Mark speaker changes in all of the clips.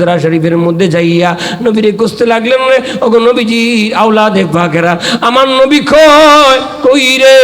Speaker 1: হুজরা শরীফের মধ্যে যাইয়া নবীরে কষতে লাগলেন রে, ওগো নবীজি আওলা দেখ পাকেরা আমার নবী কই কই রে?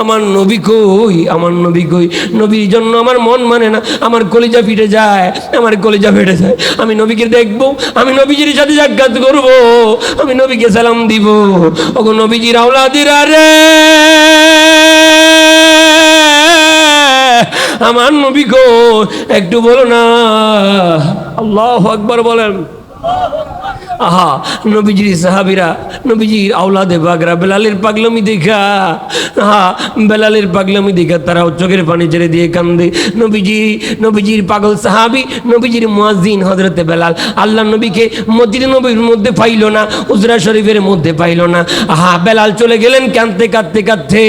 Speaker 1: আমার নবী কই, আমার নবী কই? নবীর জন্য আমার মন মানে না, আমার কলিজা ফিটে যায়, আমার কলিজা ফেটে যায়। আমি নবীকে দেখব, আমি নবীজির সাথে সাক্ষাৎ করব, আমি নবীকে সালাম দিব। ওগো নবীজির আওলাদিরা রে! আমার নবী গো একটু বলো না। আল্লাহ আকবার বলেন। আহা, নবীজির সাহাবিরা, নবীজির আওলাদে বাগরা বেলালের পাগলামি দেখা। আহা, বেলালের পাগলামি দেখা তারাও চোখের পানি ছেড়ে দিয়ে কান্দে। নবীজি, নবীজির পাগল সাহাবি, নবীজির মুয়াজ্জিন হজরতে বেলাল, আল্লাহ নবীকে মসজিদ নবীর মধ্যে পাইল না, উজরা শরীফের মধ্যে পাইল না। আহা, বেলাল চলে গেলেন কাঁদতে কাঁদতে কাঁদতে।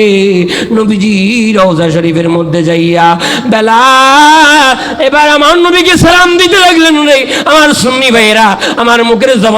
Speaker 1: নবীজি রওজা শরীফের মধ্যে যাইয়া, বেলাল, এবার আমার নবীকে সালাম দিতে লাগলেন রে। আমার সুন্নি ভাইয়েরা, আমার মুখের জবানের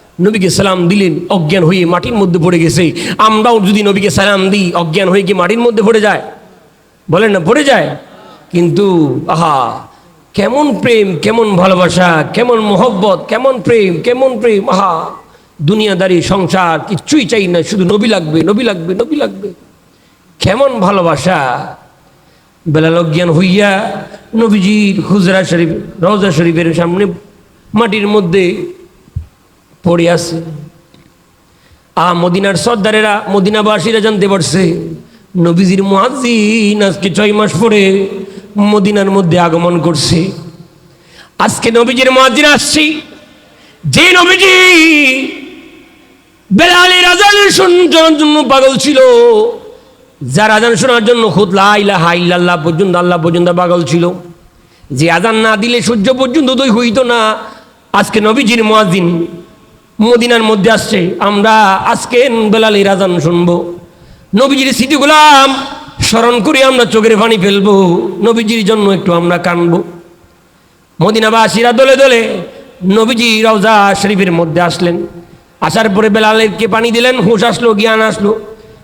Speaker 1: নবীকে সালাম দিলেন, অজ্ঞান হয়ে মাটির মধ্যে পড়ে গেছে। আমরাও যদি নবীকে সালাম দিই, অজ্ঞান হয়ে কি মাটির মধ্যে পড়ে যায়। বলেন না, পড়ে যায়? কিন্তু, আহা, কেমন প্রেম, কেমন ভালোবাসা, কেমন মোহব্বত, কেমন প্রেম কেমন প্রেম, আহা, দুনিয়াদারি, সংসার, কিচ্ছুই চাই না, শুধু নবী লাগবে নবী লাগবে নবী লাগবে। কেমন ভালোবাসা। বেলাল অজ্ঞান হইয়া নবীজির হুজরা শরীফ, রওজা শরীফের সামনে মাটির মধ্যে পড়ে আছে। আ মদিনার সর্দারেরা মদিনাবাসীরা জানতে পারছে, নবীজির মুয়াজ্জিন আজকে ছয় মাস পরে মদিনার মধ্যে আগমন করছে। আজকে নবীজির মুয়াজ্জিন আসছি। যে নবীজি বেলালের আজান শোনার জন্য পাগল ছিল, যার আজান শোনার জন্য খুদ লাইলাহা ইল্লাল্লাহ পর্যন্ত, আল্লাহ পর্যন্ত পাগল ছিল। যে আজান না দিলে সূর্য পর্যন্ত উদয় হইত না। আজকে নবীজির মুয়াজ্জিন মদিনার মধ্যে আসছে। আমরা আজকে বেলালের আজান শুনব। নবীজির স্মৃতিগুলাম স্মরণ করে আমরা চোখের পানি ফেলব। নবীজির জন্য একটু আমরা কানবো। মদিনাবাসীরা দলে দলে নবীজি রওজা শরীফের মধ্যে আসলেন। আসার পরে বেলালকে পানি দিলেন, হুঁশ আসলো, জ্ঞান আসলো।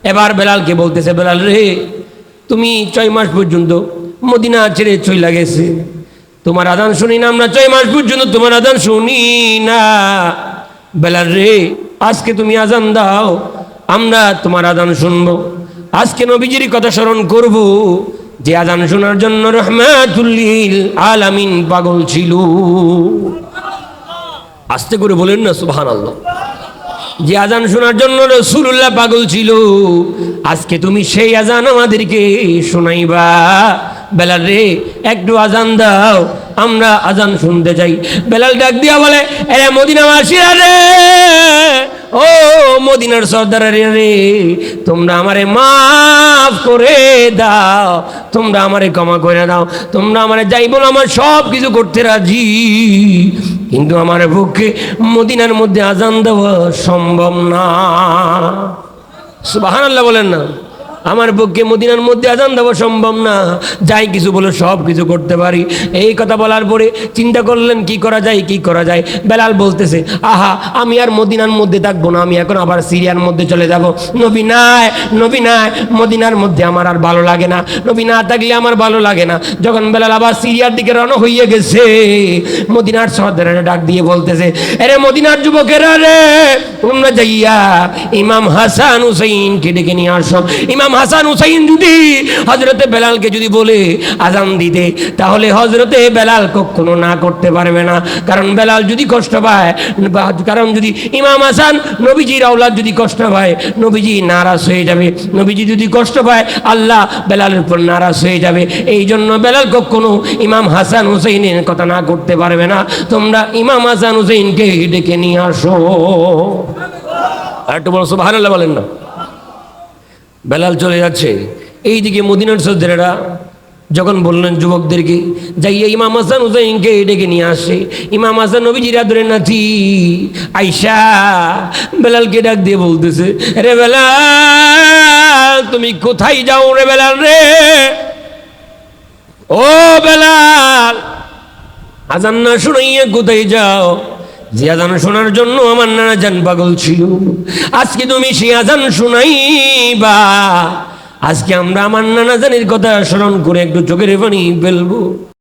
Speaker 1: এবার বেলালকে বলতেছে, বেলাল রে, তুমি ছয় মাস পর্যন্ত মদিনা ছেড়ে চইলা গেছে। তোমার আদান শুনি না, আমরা ছয় মাস পর্যন্ত তোমার আদান শুনি না। বেলাল রে, আজকে তুমি আজান দাও, আমরা তোমার আদান শুনব। আজকে নবীজির কথা স্মরণ করব, যে আজান শোনার জন্য রহমাতুল্লিল আলামিন পাগল ছিল। আস্তে করে বলেন না সুবহান আল্লাহ যে আজান শোনার জন্য রসুল্লাহ পাগল ছিল, আজকে তুমি সেই আজান আমাদেরকে শোনাইবা। বেলাল রে একটু আজান দাও, আমরা আজান শুনতে চাই। বেলাল ডাক দিয়া বলে, এরা মদিনাবাসীরা রে, ও মদিনার সর্দার রে তোমরা আমারে মাফ করে দাও, তোমরা আমারে ক্ষমা করে দাও, তোমরা আমারে যাই বলো, আমার সব কিছু করতে রাজি। কিন্তু আমার পক্ষে মদিনার মধ্যে আজান দেওয়া সম্ভব না। সুবাহান আল্লাহ বলেন না। আমার পক্ষে মদিনার মধ্যে আজান দেওয়া সম্ভব না। যাই কিছু বলে, সব কিছু করতে পারি। এই কথা বলার পরে চিন্তা করলেন, কি করা যায়, কি করা যায়? বেলাল বলতেছে, আহা, আমি আর মদিনার মধ্যে থাকব না, আমি এখন আবার সিরিয়ার মধ্যে চলে যাব। নবী নাই নবী নাই, মদিনার মধ্যে আমার আর ভালো লাগে না। নবী না থাকলে আমার ভালো লাগে না। যখন বেলাল আবার সিরিয়ার দিকে রওনা হইয়ে গেছে, মদিনার সর্দারেরা ডাক দিয়ে বলতেছে আরে মদিনার যুবকেরা রে, তোমরা যাইয়া ইমাম হাসান হুসাইনকে ডেকে নিয়ে আসো। ইমাম হাসান হুসাইন যদি হজরতে বেলালকে যদি বলে আজান দিতে, তাহলে হজরতে বেলাল কখনো না করতে পারবে না। কারণ বেলাল যদি কষ্ট পায় কারণ যদি ইমাম হাসান নবীজির আওলাদ যদি কষ্ট পায়, নবীজি নারাজ হয়ে যাবে। নবীজি যদি কষ্ট পায়, আল্লাহ বেলালের উপর নারাজ হয়ে যাবে। এই জন্য বেলাল কখনো ইমাম হাসান হুসাইনের কথা না করতে পারবে না। তোমরা ইমাম হাসান হুসাইনকে ডেকে নিয়ে আসো। আর একটু বলো, সুবহানাল্লাহ বলেন না। বেলাল চলে যাচ্ছে। এইদিকে মদিনার সর্দারেরা যখন বললেন, যুবকদেরকে, যাইয়া ইমাম হাসান হুসাইনকে ডেকে নিয়ে আসে। ইমাম হাসান নবীজিরা ধরে নাথি আইসা বেলালকে ডাক দিয়ে বলতেছে, রে বেলাল, তুমি কোথায় যাও রে বেলাল রে? ও বেলাল, আজান না শুনাইয়া কোথায় যাও? যে আজান শোনার জন্য আমার নানা জান পাগল ছিল। আজকে তুমি সিয়াজান শুনাইবা। আজকে আমরা আমার নানা জানির কথা স্মরণ করে একটু চোখের পানি ফেলব।